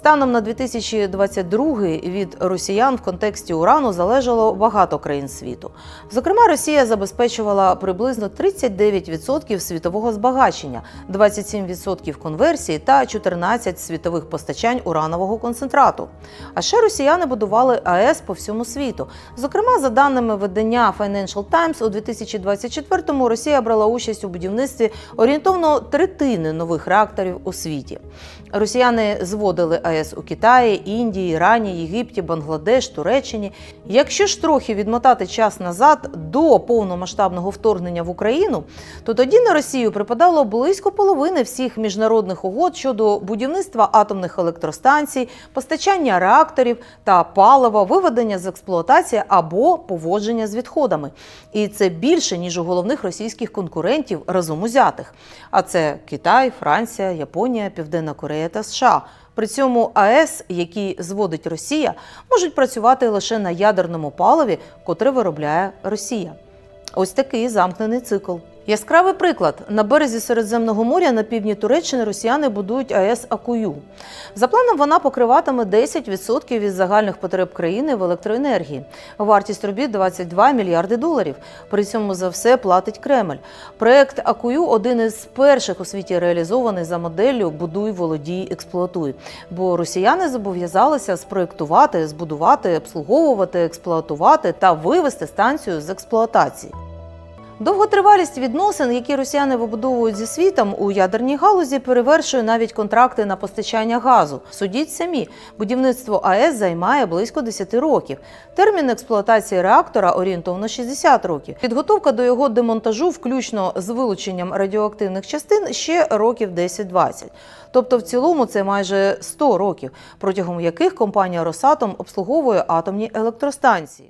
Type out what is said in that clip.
Станом на 2022 від росіян в контексті урану залежало багато країн світу. Зокрема, Росія забезпечувала приблизно 39% світового збагачення, 27% конверсії та 14 світових постачань уранового концентрату. А ще росіяни будували АЕС по всьому світу. Зокрема, за даними видання Financial Times, у 2024-му Росія брала участь у будівництві орієнтовно третини нових реакторів у світі. Росіяни зводили АЕС у Китаї, Індії, Ірані, Єгипті, Бангладеш, Туреччині. Якщо ж трохи відмотати час назад до повномасштабного вторгнення в Україну, то тоді на Росію припадало близько половини всіх міжнародних угод щодо будівництва атомних електростанцій, постачання реакторів та палива, виведення з експлуатації або поводження з відходами. І це більше ніж у головних російських конкурентів разом узятих. А це Китай, Франція, Японія, Південна Корея та США. При цьому АЕС, які зводить Росія, можуть працювати лише на ядерному паливі, котре виробляє Росія. Ось такий замкнений цикл. Яскравий приклад на березі Середземного моря на півдні Туреччини росіяни будують АЕС Акую. За планом вона покриватиме 10% від загальних потреб країни в електроенергії. Вартість робіт 22 мільярди доларів. При цьому за все платить Кремль. Проект Акую один із перших у світі реалізований за моделлю Будуй, володій, експлуатуй. Бо росіяни зобов'язалися спроектувати, збудувати, обслуговувати, експлуатувати та вивести станцію з експлуатації. Довготривалість відносин, які росіяни вибудовують зі світом у ядерній галузі, перевершує навіть контракти на постачання газу. Судіть самі, будівництво АЕС займає близько 10 років. Термін експлуатації реактора орієнтовно 60 років. Підготовка до його демонтажу, включно з вилученням радіоактивних частин, ще років 10-20. Тобто, в цілому це майже 100 років, протягом яких компанія Росатом обслуговує атомні електростанції.